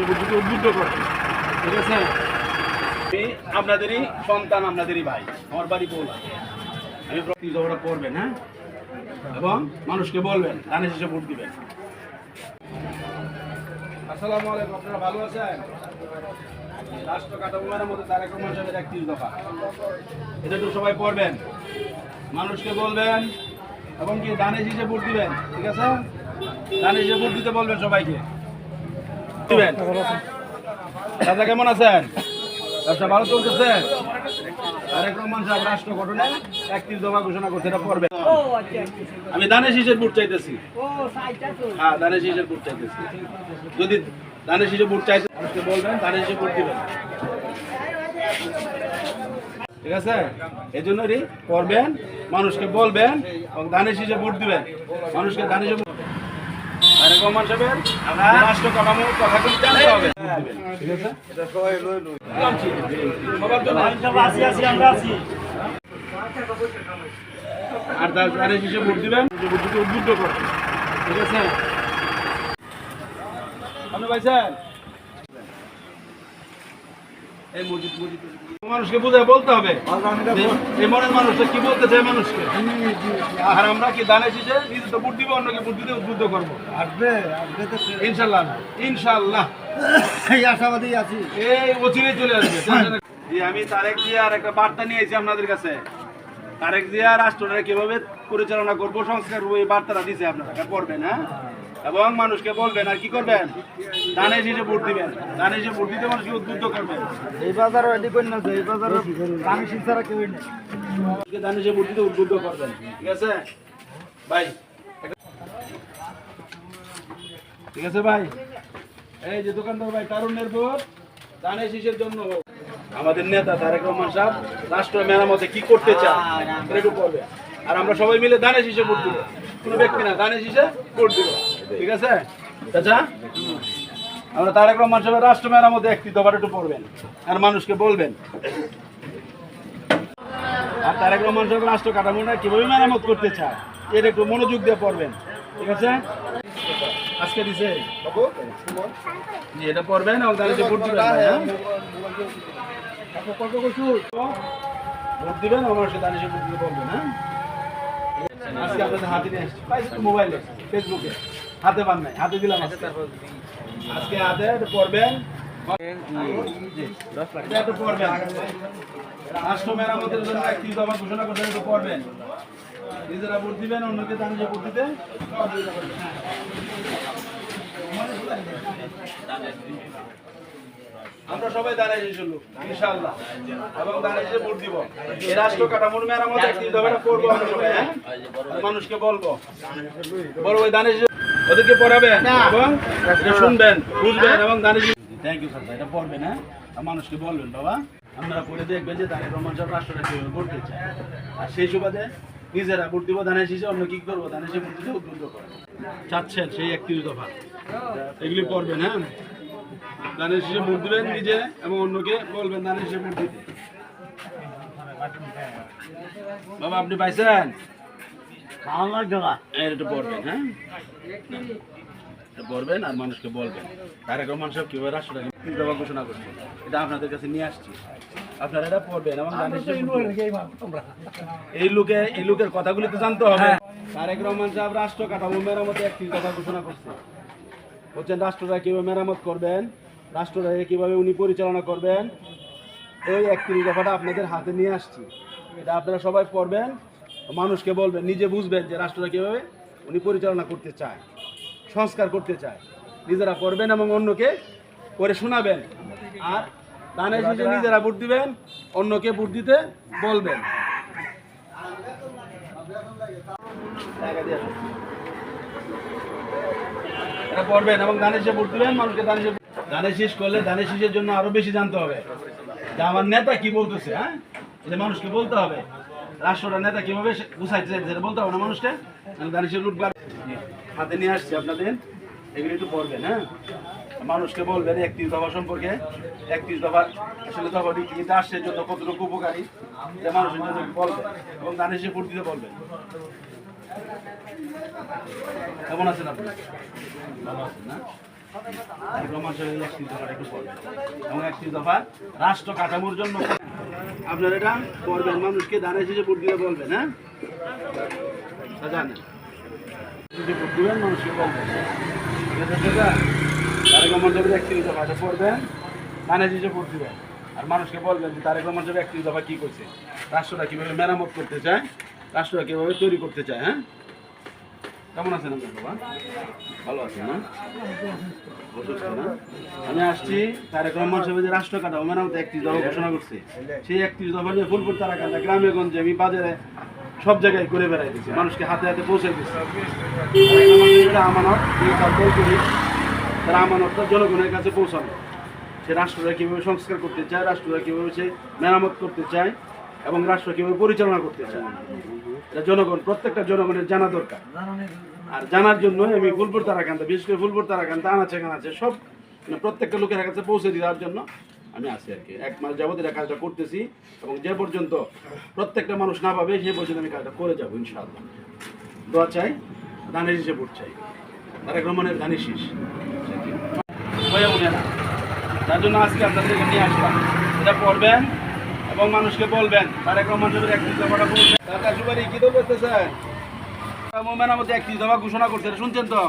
উদ্বুদ্ধ করে। ঠিক আছে? আপনাদেরই সন্তান, আপনাদেরই ভাই। আমার বাড়ি বল আমি প্রতি ঝগড়া করবেন হ্যাঁ? এবং মানুষকে বলবেন ধানের শেষে ভোট দিবেন। ভালো তারেক সবাই পড়বেন। মানুষকে বলবেন এবং কি দানে শীষে ভোট দিবেন, ঠিক আছে? দানে শীষে ভোট দিতে বলবেন সবাইকে। দিবেন? দাদা কেমন আছেন? ব্যবসা ভালো চলতেছে? তারেক রহমান সাহেব রাষ্ট্র গঠনে একত্রিশ দফা ঘোষণা করছে এটা পড়বেন। আমি দানে শীষের ভোট চাইতেছি। হ্যাঁ দানে শীষের ভোট চাইতেছি। যদি দানে শীষে ভোট চাইতে বলবেন দানে শীষে ভোট দিবেন। ঠিক আছে? এই জন্যই করবেন মানুষকে বলবেন এবং দানে শীষে ভোট দিবেন। মানুষকে দানে রহমান সাহেবের রাষ্ট্র কাঠামো কথাগুলো জানতে হবে। ঠিক আছে সবার জন্য আর তার দানে শীষে ভোট দিবেন। ভোটটিকে উদ্বুদ্ধ করবেন ঠিক আছে? আপনি পাইছেন এই মসজিদ মসজিদ মানুষকে বুঝায় বলতে হবে এই মনের মানুষটা কি বলতে চায় মানুষকে? আর আমরা কি দানে শীষে নিজে তো ভোট দিব অন্যকে ভোট দিতে উদ্বুদ্ধ করব। আসবে ইনশাল্লাহ ইনশাল্লাহ। এই আশাবাদী আছি। এই অচিরে চলে আসবে। আমি তারেক জিয়ার একটা বার্তা নিয়ে এসেছি আপনাদের কাছে। তারেক জিয়া রাষ্ট্রটা কীভাবে পরিচালনা করব সংস্কার করব এই বার্তাটা দিছে আপনারা। পড়বেন হ্যাঁ? এবং মানুষকে বলবেন আর কি করবেন? দানে এসে ভোট দিবেন। দানে এসে ভোট দিতে মানুষকে উদ্বুদ্ধ করবেন। এই বাজারও এটি করি না এই বাজারও আমি সিনসারা কেউ দানে এসে ভোট দিতে উদ্বুদ্ধ করবেন। ঠিক আছে? ভাই। ঠিক আছে ভাই? এই যে দোকানদার ভাই তারুণ্যের ভোট। দানে শীষের জন্য হোক। আমাদের নেতা তারেক রহমান সাহেব রাষ্ট্র মেরামতে কি করতে চান একটু বলবে। আর আমরা সবাই মিলে দানে শীষে ভোট দিব। কোনো ব্যক্তি না দানে শীষে ভোট দিব। ঠিক আছে? চাচা? আমরা তারেক রহমান সাহেবের রাষ্ট্র মেরামতে একটি দফার একটু পড়বেন আর মানুষকে বলবেন। আর তারেক রহমান সাহেব রাষ্ট্র কাঠামোটা কীভাবে মেরামত করতে চায় এটা একটু মনোযোগ দিয়ে পড়বেন। ঠিক আছে? আজকে দিছে? এটা পড়বেন এবং তাহলে ভোট দিবেন হ্যাঁ? ভোট দিবেন আমার সাথে দাঁড়িয়ে ভোট দিতে বলবেন হ্যাঁ? আজকে আপনাদের হাতে নিয়ে আসছি। পাইছি তো মোবাইলে ফেসবুকে হাতে পান নাই, হাতে দিলাম আজকে। হাতে পড়বেন। রাষ্ট্র মেরামতের জন্য একটি দফা ঘোষণা করতে একটু পড়বেন। নিজেরা ভোট দিবেন, অন্যকে দাঁড়িয়ে ভোট দিতে। আমরা সবাই দাঁড়াই লোক ইনশাআল্লাহ। এবং দাঁড়াই ভোট দিব। এই রাষ্ট্র কাঠামোর মেরামত দফা করব আমরা সবাই হ্যাঁ? মানুষকে বলব। ওই ওদেরকে পড়াবেন এবং শুনবেন বুঝবেন এবং দাঁড়িয়ে থ্যাংক ইউ স্যার এটা পড়বেন হ্যাঁ? মানুষকে বলবেন বাবা। আপনারা পড়ে দেখবেন যে দাঁড়িয়ে রহমান সাহেব রাষ্ট্রটা কীভাবে করতে চায় আর সেই সুবাদে নিজেরা ভোট দিব ধানের শীষে অন্য কি করব ধানের শীষে ভোট দিতে উদ্বুদ্ধ করব। চাচ্ছেন সেই একত্রিশ দফা। এগুলি পড়বেন হ্যাঁ? ধানের শীষে ভোট দিবেন নিজে এবং অন্যকে বলবেন ধানের শীষে ভোট দিতে। বাবা আপনি পাইছেন? আমার পড়বেন হ্যাঁ? এটা পড়বেন আর মানুষকে বলবেন। তারেক রহমান সাহেব কীভাবে রাষ্ট্রটা তিনটা ঘোষণা করছে এটা আপনাদের কাছে নিয়ে আসছি। আপনারা এটা পড়বেন এবং। এই লোকে এই লোকের কথাগুলি তো জানতে হবে। তারেক রহমান সাহেব রাষ্ট্র কাঠামো মেরামতে একটি কথা ঘোষণা করছে। বলছেন রাষ্ট্রটা কীভাবে মেরামত করবেন? রাষ্ট্রটাকে কীভাবে উনি পরিচালনা করবেন? এই একত্রিশ দফাটা আপনাদের হাতে নিয়ে আসছি। এটা আপনারা সবাই পড়বেন, মানুষকে বলবেন, নিজে বুঝবেন যে রাষ্ট্রটা কীভাবে উনি পরিচালনা করতে চায়, সংস্কার করতে চায়। নিজেরা করবেন এবং অন্যকে করে শোনাবেন। আর দানের শেষে নিজেরা ভোট দিবেন, অন্যকে ভোট দিতে বলবেন। এটা পড়বেন এবং দানের শেষে ভোট মানুষকে দানের শেষে দানের শেষ করলে দানের শেষের জন্য আরও বেশি জানতে হবে। যে আমার নেতা কি বলতেছে হ্যাঁ? এটা মানুষকে বলতে হবে। রাষ্ট্রটা নেতা কীভাবে গুছাইতে সেটা বলতে হবে না মানুষকে। দানের শেষ লুটবার হাতে নিয়ে আসছি আপনাদের। এগুলো একটু পড়বেন হ্যাঁ? মানুষকে বলবেন একত্রিশ দফা সম্পর্কে। একত্রিশ দফা আসলে দফাটি কি রাষ্ট্রের জন্য কতটুকু উপকারী এটা মানুষের জন্য বলবেন এবং দানের শেষে ভোট বলবেন। কেমন আছেন আপনি? ভালো আছেন, না? রাষ্ট্র কাঠামোর জন্য। এটা মানুষকে ভোট বলবেন হ্যাঁ? জানেন। দিবেন, মানুষকে দিবেন। আর মানুষকে বলবেন যে তারেক রহমান সাহেব একত্রিশ দফা কী করছে? রাষ্ট্রটা কীভাবে মেরামত করতে চায়? রাষ্ট্রটা কীভাবে তৈরি করতে চায় হ্যাঁ কেমন আছেন আপনার বাবা ভালো আছেন না আমি আসছি তারেক রহমান সাহেব যে রাষ্ট্র কাঠামো মেরামত একত্রিশ দফা ঘোষণা করছে সেই একত্রিশ দফা নিয়ে ফুলপুর তারাকান্দা গ্রামে গঞ্জে আমি বাজারে সব জায়গায় ঘুরে বেড়াই দিচ্ছি মানুষকে হাতে হাতে পৌঁছে দিচ্ছি তার আমানতটা জনগণের কাছে পৌঁছানো সে রাষ্ট্রটা কীভাবে সংস্কার করতে চায় রাষ্ট্রটা কীভাবে সে মেরামত করতে চায় এবং রাষ্ট্র কীভাবে পরিচালনা করতে চায় এটা জনগণ, প্রত্যেকটা জনগণের জানা দরকার। আর জানার জন্য আমি ফুলপুর তারাকান্তা, বিশেষ করে ফুলপুর তারাকান্তা আনাচে কানাচে সব মানে প্রত্যেকটা লোকের কাছে পৌঁছে দেওয়ার জন্য আমি আছি আর কি। এক মাস যাবত এটা কাজটা করতেছি এবং যে পর্যন্ত প্রত্যেকটা মানুষ না পাবে সে পর্যন্ত আমি কাজটা করে যাব, ইনশাআল্লাহ। দোয়া চাই, ধানের হিসেবে ভোট চাই। তারেক রহমানের ধানের শীষ। তার জন্য আজকে আপনাদেরকে নিয়ে আসলাম। এটা পড়বেন এবং মানুষকে বলবেন, তারেক রহমান বলবেন কি তো করতেছেন মেরামতি একত্রিশ দফা ঘোষণা করছে শুনছেন তো?